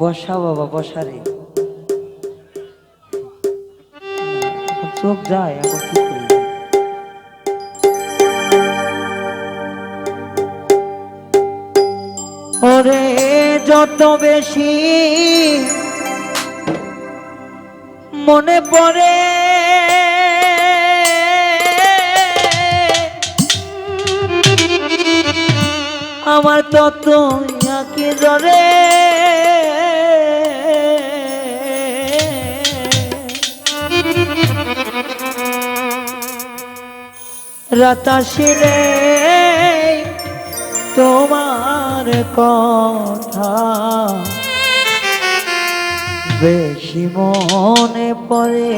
বসা বাবা বসা রে চোখ যায়, এখন কি করি? ওরে, যত বেশি মনে পড়ে, আমার তত কি ধরে। রাতাশিলে তোমার কথা। বেশি মনে পড়ে।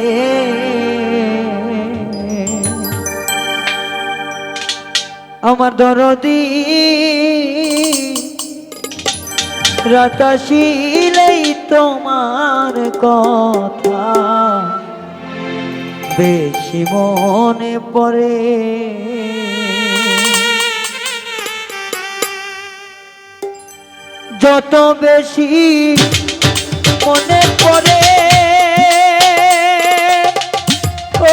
আমার দরদি রাতাশিলেই তোমার কথা। বেশি মনে পড়ে। যত বেশি মনে পড়ে ও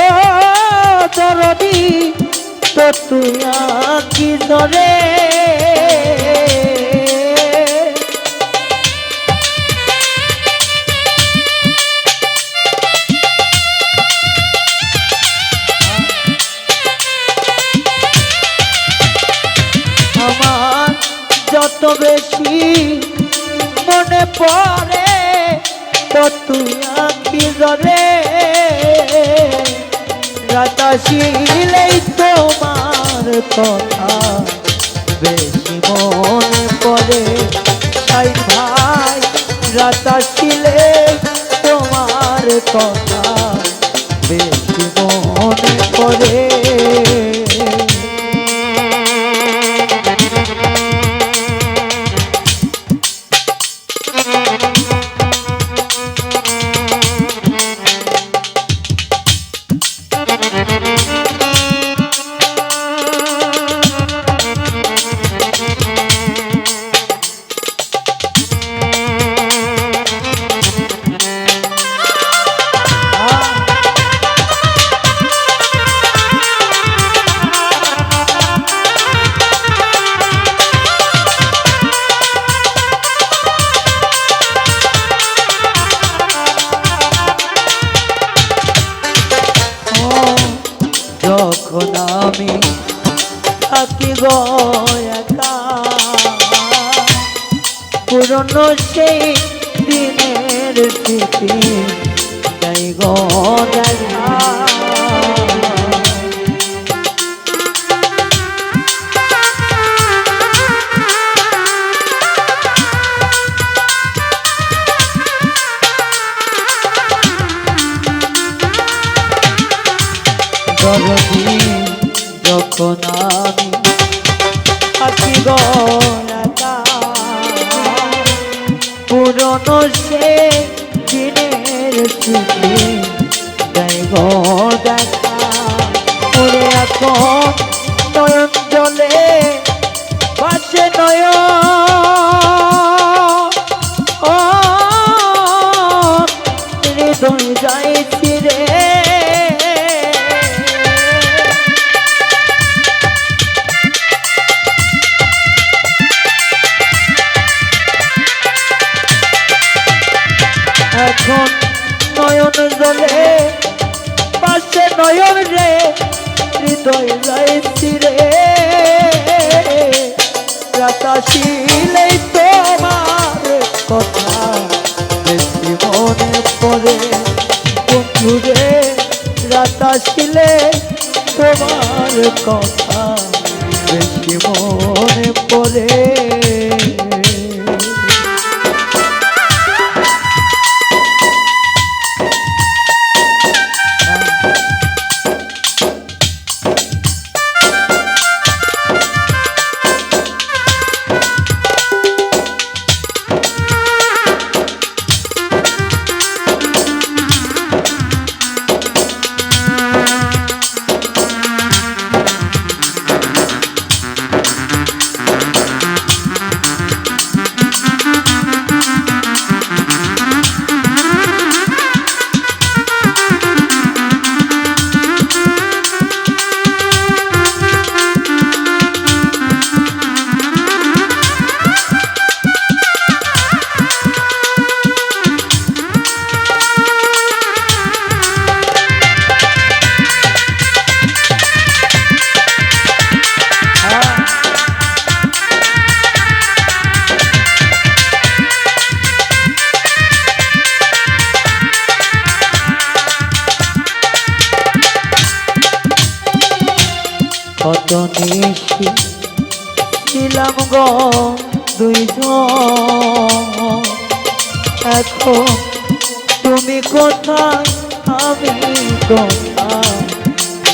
কি ধরে তো তুই আঁকি ধরে। রাতাশিলেই তোমার কথা বেশি মনে পড়ে। তাই ভাই রাতাশিলে তোমার কথা বেশি মনে পড়ে। সেই দিনের স্মৃতি পুরনো সে দিনের যাই গো দেখা ওরে এখন নয়ন জলে পাশে নয়। ও, হৃদয় যাইছি রে জলে পাশে নয়ন রে, হৃদয় যাইছি রে। রাতাশিলেই তোমার কথা বেশি মনে পড়ে। বন্ধু রে, রাতাশিলে তোমার কথা বেশি মনে পড়ে। কত নিশি ছিলাম গ দুইজন। এখন তুমি কোথায়? আমি কোথায়?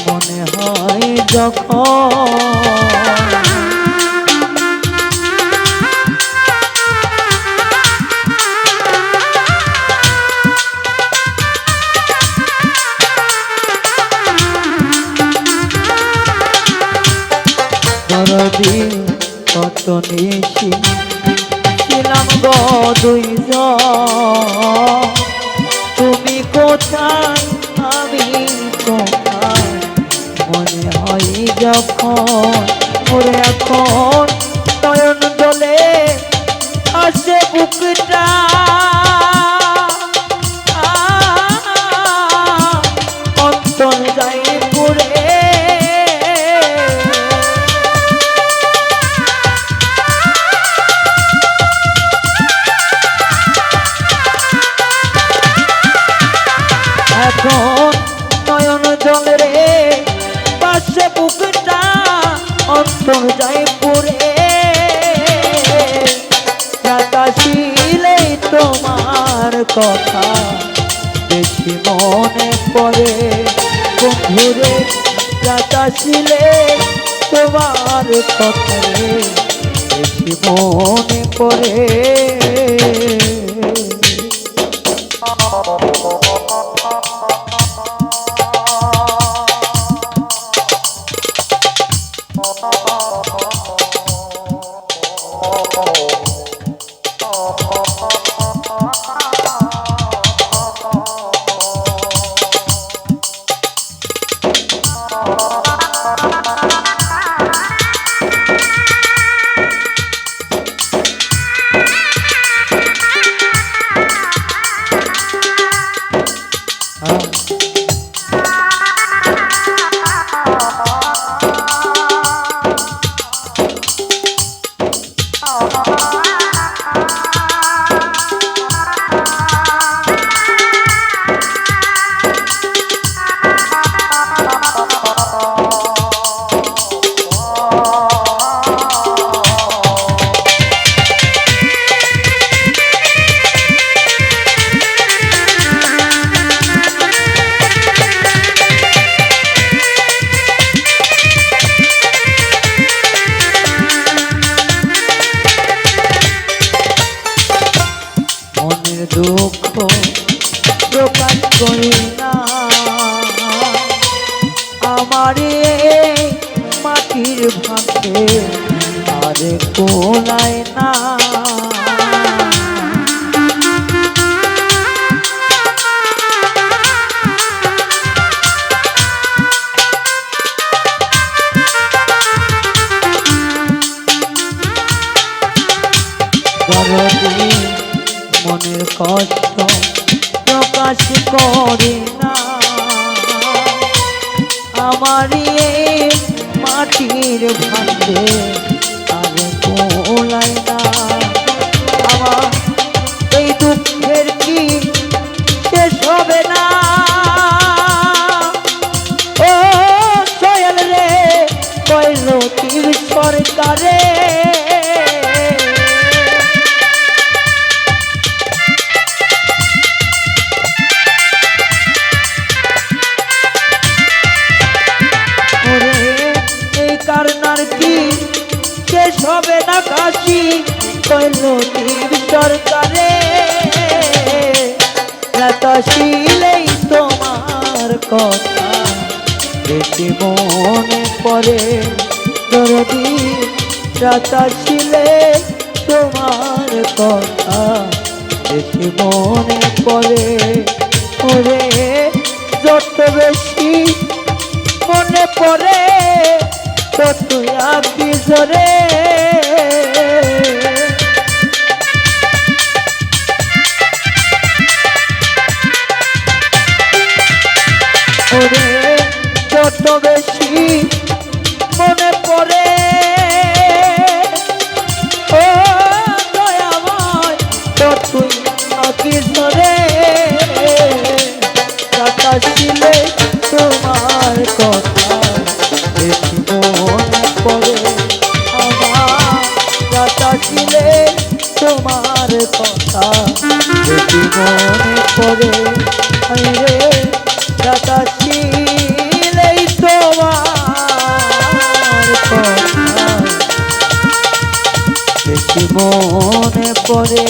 মনে হয় যখন দুইজন তুমি কোথায়? আমি কোথায় মনে হয় যখন ওরে এখন কথা বেশি মনে পড়ে। বন্ধুরে যাতাশিলে তোমার কথা দেখি মনে পড়ে। আরে কোলায় না। মনের কষ্ট প্রকাশ মাটির ভাঙে আর কোলাই না। আমার এই দুঃখের কি শেষ হবে না? ও সয়াল রে কইল তীর সরকারে তীর সরকারে। লতাশিলেই তোমার কথা। বেশি মনে পড়ে দরদি। লতাশিলে তোমার কথা। বেশি মনে পড়ে ওরে যত বেশি মনে পড়ে তত আঁকি জরে বেশি মনে পড়ে মনে পড়ে